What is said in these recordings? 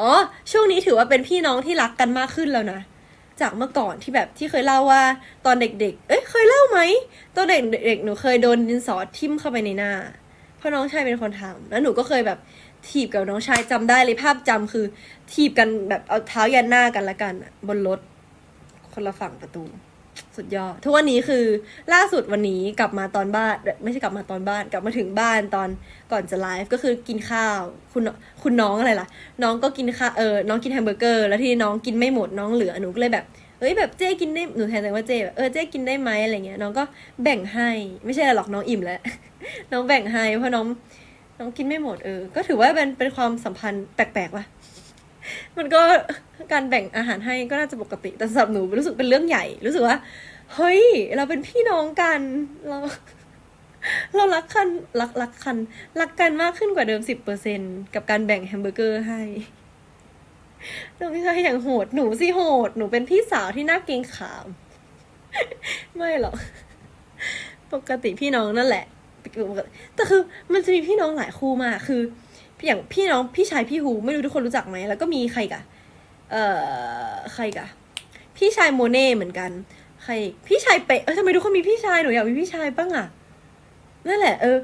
อ๋อ ช่วงนี้ถือว่าเป็นพี่น้องที่รักกันมากขึ้นแล้วนะ จากเมื่อก่อนที่แบบที่เคยเล่าว่าตอนเด็ก ๆ เอ้ยเคยเล่าไหมตอนเด็กๆหนูเคยโดนดินสอทิ่มเข้าไปในหน้า เพราะน้องชายเป็นคนทำแล้วหนูก็เคยแบบถีบกับน้องชายจำได้เลยภาพจำคือ ถีบกันแบบเอาเท้ายันหน้ากันละกันบนรถคนละฝั่งประตู สุดยอด ทุกวันนี้คือล่าสุดวันนี้กลับมาตอนบ้าน ไม่ใช่กลับมาตอนบ้าน กลับมาถึงบ้านตอนก่อนจะไลฟ์ก็คือกินข้าว คุณคุณน้องอะไรล่ะ น้องก็กินข้าวเออน้องกินแฮมเบอร์เกอร์ แล้วที่น้องกินไม่หมดน้องเหลือหนูก็เลยแบบเอ้ยแบบเจ๊กินได้หนูแทนตัวเองว่าเจ๊แบบเออเจ๊กินได้ไหมอะไรเงี้ยน้องก็แบ่งให้ไม่ใช่หรอกน้องอิ่มแล้ว น้องแบ่งให้เพราะน้องน้องกินไม่หมดเออ ก็ถือว่าเป็นเป็นความสัมพันธ์แปลกๆว่ะมันก็ การแบ่งอาหารให้ก็น่าจะปกติ แต่สำหรับหนูรู้สึกเป็นเรื่องใหญ่ รู้สึกว่า เฮ้ย เราเป็นพี่น้องกัน เรา เรารักกันรักรักกันรักกันมากขึ้นกว่าเดิมสิบเปอร์เซ็นกับการแบ่งแฮมเบอร์เกอร์ให้เราไม่ใช่อย่างโหด หนูสิโหด หนูเป็นพี่สาวที่น่าเกรงขาม ไม่หรอก ปกติพี่น้องนั่นแหละ แต่คือมันจะมีพี่น้องหลายคู่มาก คือ อย่างพี่น้องพี่ชายพี่ฮูไม่รู้ทุกคนรู้จักไหม แล้วก็มีใครกะ เอ่อใครกะ พี่ชายโมเน่เหมือนกัน ใคร พี่ชายเปะเออทำไมทุกคนมีพี่ชายหนูอยากมีพี่ชายบ้างอะนั่นแหละ เออ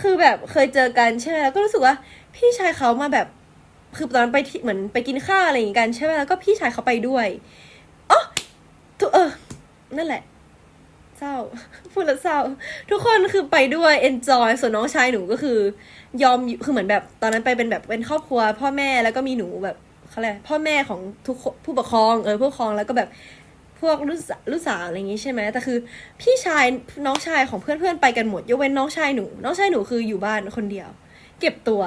คือแบบเคยเจอกันใช่ไหมแล้วก็รู้สึกว่า พี่ชายเขามาแบบคือตอนนั้นไปที่เหมือนไปกินข้าวอะไรอย่างงี้กันใช่ไหมแล้วก็พี่ชายเขาไปด้วยอ๋อทุกเออ นั่นแหละ เศร้า พูดแล้วเศร้า ทุกคนคือไปด้วย enjoy ส่วนน้องชายหนูก็คือ ยอม คือเหมือนแบบ ตอนนั้นไปเป็นแบบเป็นครอบครัว พ่อแม่แล้วก็มีหนูแบบ เขาเรียกอะพ่อแม่ของทุกผู้ปกครองเออผู้ปกครองแล้วก็แบบพวกลูกสาลูกสาวอะไรอย่างงี้ใช่ไหมแต่คือ พี่ชายน้องชายของเพื่อนๆไปกันหมดยกเว้นน้องชายหนู น้องชายหนูคืออยู่บ้านคนเดียว เก็บตัว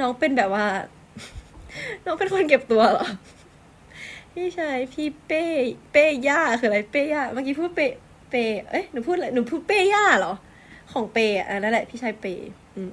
น้องเป็นแบบว่า น้องเป็นคนเก็บตัวเหรอพี่ชายพี่เป้เป้ย่าคืออะไรเป้ย่าเมื่อกี้พูดเป้เป้เอ้ยหนูพูดอะไรหนูพูดเป้ย่าเหรอ ของเป้อะนั่นแหละพี่ชายเป้อืม